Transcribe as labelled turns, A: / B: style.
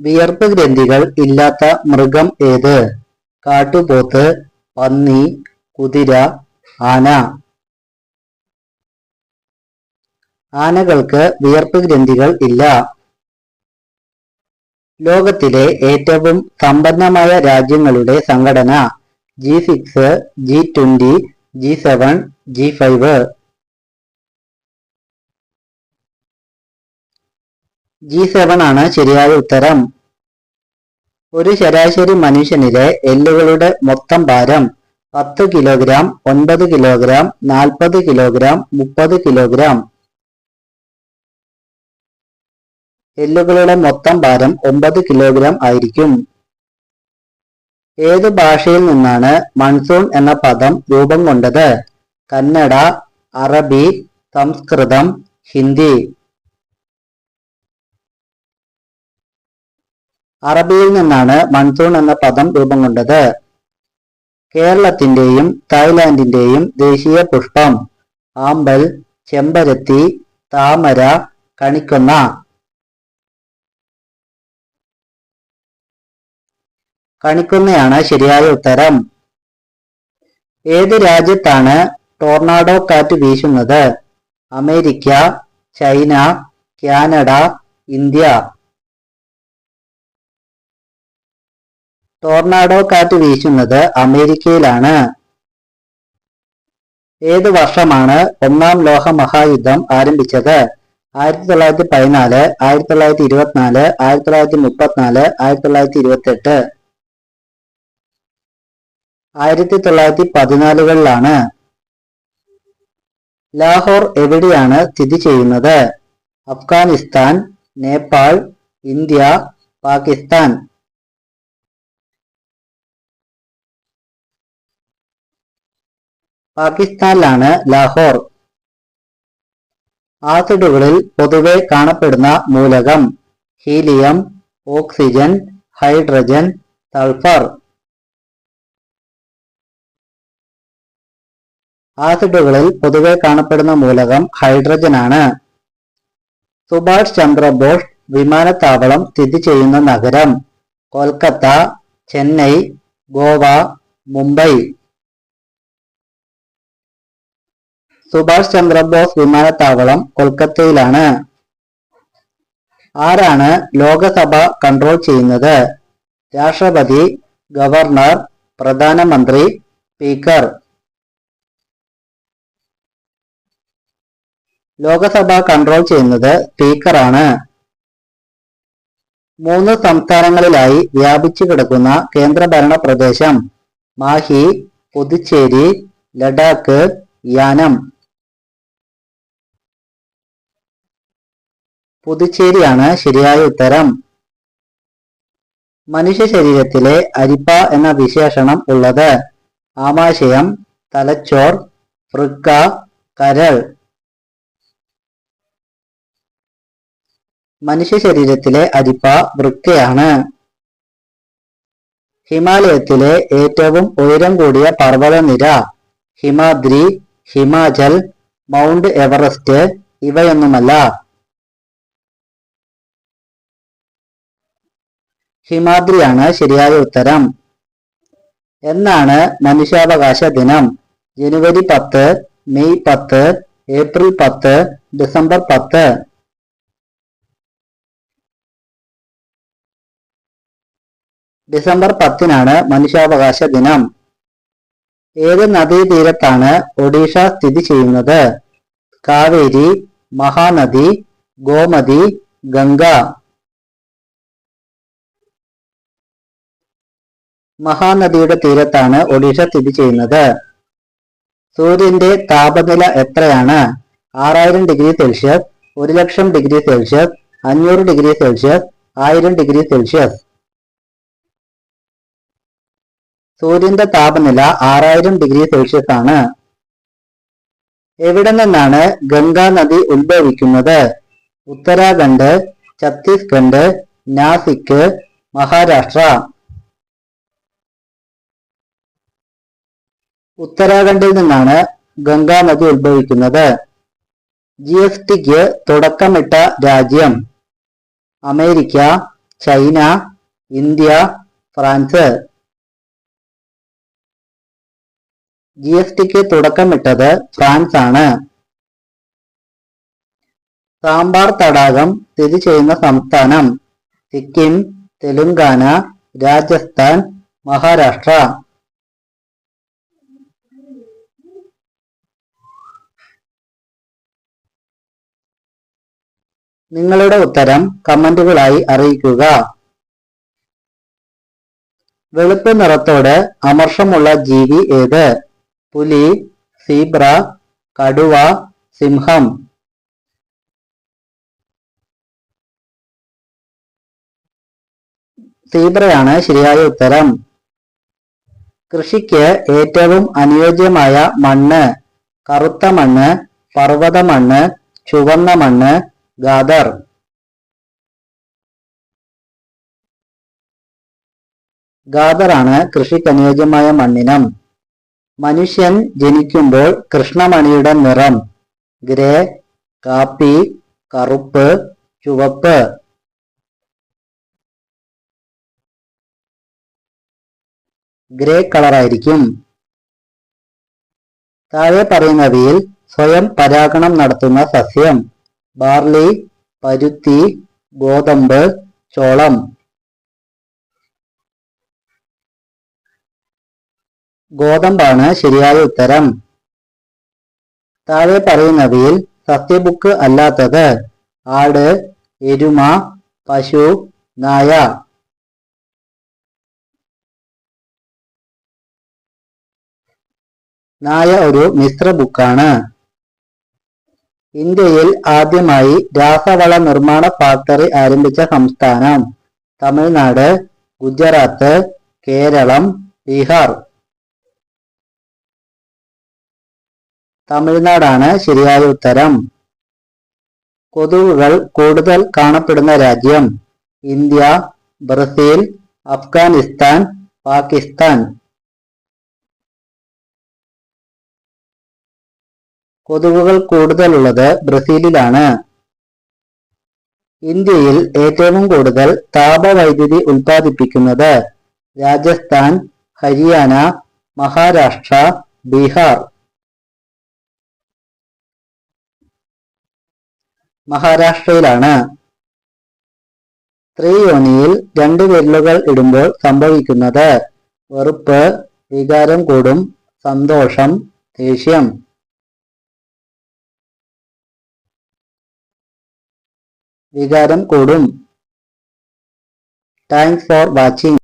A: വിയർപ്പ് ഗ്രന്ഥികൾ ഇല്ലാത്ത മൃഗം ഏത്? കാട്ടുപോത്ത് പന്നി കുതിര ആന. ആനകൾക്ക് വിയർപ്പ് ഗ്രന്ഥികൾ ഇല്ല. ലോകത്തിലെ ഏറ്റവും സമ്പന്നമായ രാജ്യങ്ങളുടെ സംഘടന G six G twenty G seven G five G seven ആണ് ശരിയായ ഉത്തരം. ഒരു ശരാശരി മനുഷ്യനിലെ എല്ലുകളുടെ മൊത്തം ഭാരം പത്ത് കിലോഗ്രാം ഒൻപത് കിലോഗ്രാം നാൽപ്പത് കിലോഗ്രാം മുപ്പത് കിലോഗ്രാം എല്ലുകളുടെ മൊത്തം ഭാരം ഒമ്പത് കിലോഗ്രാം ആയിരിക്കും. ഏത് ഭാഷയിൽ നിന്നാണ് മൺസൂൺ എന്ന പദം രൂപം കൊണ്ടത്? കന്നഡ അറബി സംസ്കൃതം ഹിന്ദി. അറബിയിൽ നിന്നാണ് മൺസൂൺ എന്ന പദം രൂപം കൊണ്ടത്. കേരളത്തിന്റെയും തായ്ലാന്റിന്റെയും ദേശീയ പുഷ്പം ആമ്പൽ ചെമ്പരത്തി താമര കണിക്കൊന്ന. കണിക്കൊന്നയാണ് ശരിയായ ഉത്തരം. ഏത് രാജ്യത്താണ് ടോർണാഡോ കാറ്റ് വീശുന്നത്? America China Canada India. Tornado കാറ്റ് വീശുന്നത് അമേരിക്കയിലാണ്. ഏത് വർഷമാണ് ഒന്നാം ലോക മഹായുദ്ധം ആരംഭിച്ചത്? ആയിരത്തി തൊള്ളായിരത്തി പതിനാല് ആയിരത്തി തൊള്ളായിരത്തി ഇരുപത്തിനാല് ആയിരത്തി തൊള്ളായിരത്തി മുപ്പത്തിനാല് ആയിരത്തി തൊള്ളായിരത്തി ഇരുപത്തി എട്ട് ആയിരത്തി തൊള്ളായിരത്തി പതിനാലുകളിലാണ് ലാഹോർ എവിടെയാണ് സ്ഥിതി ചെയ്യുന്നത്? അഫ്ഗാനിസ്ഥാൻ നേപ്പാൾ ഇന്ത്യ പാകിസ്ഥാൻ. പാകിസ്ഥാനിലാണ് ലാഹോർ ആസിഡുകളിൽ പൊതുവെ കാണപ്പെടുന്ന മൂലകം ഹീലിയം ഓക്സിജൻ ഹൈഡ്രജൻ സൾഫർ. ആസിഡുകളിൽ പൊതുവെ കാണപ്പെടുന്ന മൂലകം ഹൈഡ്രജൻ ആണ് സുഭാഷ് ചന്ദ്രബോസ് വിമാനത്താവളം സ്ഥിതി ചെയ്യുന്ന നഗരം കൊൽക്കത്ത ചെന്നൈ ഗോവ മുംബൈ. സുഭാഷ് ചന്ദ്രബോസ് വിമാനത്താവളം കൊൽക്കത്തയിലാണ്. ആരാണ് ലോകസഭ കൺട്രോൾ ചെയ്യുന്നത്? രാഷ്ട്രപതി ഗവർണർ പ്രധാനമന്ത്രി സ്പീക്കർ. ലോകസഭ കൺട്രോൾ ചെയ്യുന്നത് സ്പീക്കറാണ്. മൂന്ന് സംസ്ഥാനങ്ങളിലായി വ്യാപിച്ചു കിടക്കുന്ന കേന്ദ്രഭരണ പ്രദേശം മാഹി പുതുച്ചേരി ലഡാക്ക് യാനം. പുതുച്ചേരിയാണ് ശരിയായ ഉത്തരം. മനുഷ്യ ശരീരത്തിലെ അരിപ്പ എന്ന വിശേഷണം ഉള്ളത്. ആമാശയം തലച്ചോർ വൃക്ക കരൾ. മനുഷ്യ ശരീരത്തിലെ അരിപ്പ വൃക്കയാണ്. ഹിമാലയത്തിലെ ഏറ്റവും ഉയരം കൂടിയ പർവതനിര ഹിമാദ്രി ഹിമാചൽ മൗണ്ട് എവറസ്റ്റ് ഇവയൊന്നുമല്ല. ഹിമാദ്രിയാണ് ശരിയായ ഉത്തരം. എന്നാണ് മനുഷ്യാവകാശ ദിനം. ജനുവരി പത്ത് മെയ് പത്ത് ഏപ്രിൽ പത്ത് ഡിസംബർ പത്ത്. ഡിസംബർ പത്തിനാണ് മനുഷ്യാവകാശ ദിനം. ഏത് നദീതീരത്താണ് ഒഡീഷ സ്ഥിതി ചെയ്യുന്നത്? കാവേരി മഹാനദി ഗോമതി ഗംഗ. മഹാനദിയുടെ തീരത്താണ് ഒഡീഷ സ്ഥിതി ചെയ്യുന്നത്. സൂര്യന്റെ താപനില എത്രയാണ്? ആറായിരം ഡിഗ്രി സെൽഷ്യസ് ഒരു ലക്ഷം ഡിഗ്രി സെൽഷ്യസ് അഞ്ഞൂറ് ഡിഗ്രി സെൽഷ്യസ് ആയിരം ഡിഗ്രി സെൽഷ്യസ്. സൂര്യന്റെ താപനില ആറായിരം ഡിഗ്രി സെൽഷ്യസ് ആണ്. എവിടെ നിന്നാണ് ഗംഗാ നദി ഉത്ഭവിക്കുന്നത്? ഉത്തരാഖണ്ഡ് ഛത്തീസ്ഗഡ് നാസിക് മഹാരാഷ്ട്ര. ഉത്തരാഖണ്ഡിൽ നിന്നാണ് ഗംഗാ നദി ഉത്ഭവിക്കുന്നത്. ജി എസ് ടിക്ക് തുടക്കമിട്ട രാജ്യം America China India France. G S tick തുടക്കമിട്ടത് ഫ്രാൻസ് ആണ് സാമ്പാർ തടാകം സ്ഥിതി ചെയ്യുന്ന സംസ്ഥാനം സിക്കിം തെലുങ്കാന രാജസ്ഥാൻ മഹാരാഷ്ട്ര. നിങ്ങളുടെ ഉത്തരം കമന്റുകളായി അറിയിക്കുക. വെളുപ്പ് നിറത്തോട് അമർഷമുള്ള ജീവി ഏത്? പുലി സീബ്ര കടുവ സിംഹം. സീബ്രയാണ് ശരിയായ ഉത്തരം. കൃഷിക്ക് ഏറ്റവും അനുയോജ്യമായ മണ്ണ് കറുത്ത മണ്ണ് പർവത മണ്ണ് ചുവന്ന മണ്ണ് ഗാദർ ഗാദറാണ് കൃഷിക്ക് അനുയോജ്യമായ മണ്ണിനം. മനുഷ്യൻ ജനിക്കുമ്പോൾ കൃഷ്ണമണിയുടെ നിറം. ഗ്രേ കാപ്പി കറുപ്പ് ചുവപ്പ്. ഗ്രേ കളറായിരിക്കും. താഴെ പറയുന്നവയിൽ സ്വയം പരാഗണം നടത്തുന്ന സസ്യം. ബാർലി പരുത്തി ഗോതമ്പ് ചോളം. ഗോതമ്പാണ് ശരിയായ ഉത്തരം. താഴെ പറയുന്നവയിൽ സസ്യബുക്ക് അല്ലാത്തത് ആട് എരുമ പശു നായ. നായ ഒരു മിശ്ര ബുക്കാണ് ഇന്ത്യയിൽ ആദ്യമായി രാസവള നിർമ്മാണ ഫാക്ടറി ആരംഭിച്ച സംസ്ഥാനം തമിഴ്നാട് ഗുജറാത്ത് കേരളം ബീഹാർ. തമിഴ്നാടാണ് ശരിയായ ഉത്തരം. കൊതുകുകൾ കൂടുതൽ കാണപ്പെടുന്ന രാജ്യം ഇന്ത്യ ബ്രസീൽ അഫ്ഗാനിസ്ഥാൻ പാകിസ്ഥാൻ. കൊതുകുകൾ കൂടുതലുള്ളത് ബ്രസീലിലാണ്. ഇന്ത്യയിൽ ഏറ്റവും കൂടുതൽ താപവൈദ്യുതി ഉൽപ്പാദിപ്പിക്കുന്നത് രാജസ്ഥാൻ ഹരിയാന മഹാരാഷ്ട്ര ബീഹാർ. മഹാരാഷ്ട്രയിലാണ്. സ്ത്രീയോനിയിൽ രണ്ട് വിരലുകൾ ഇടുമ്പോൾ സംഭവിക്കുന്നത് വെറുപ്പ് വികാരം കൂടും സന്തോഷം ദേഷ്യം. വികാരം കൂടും. Thanks for watching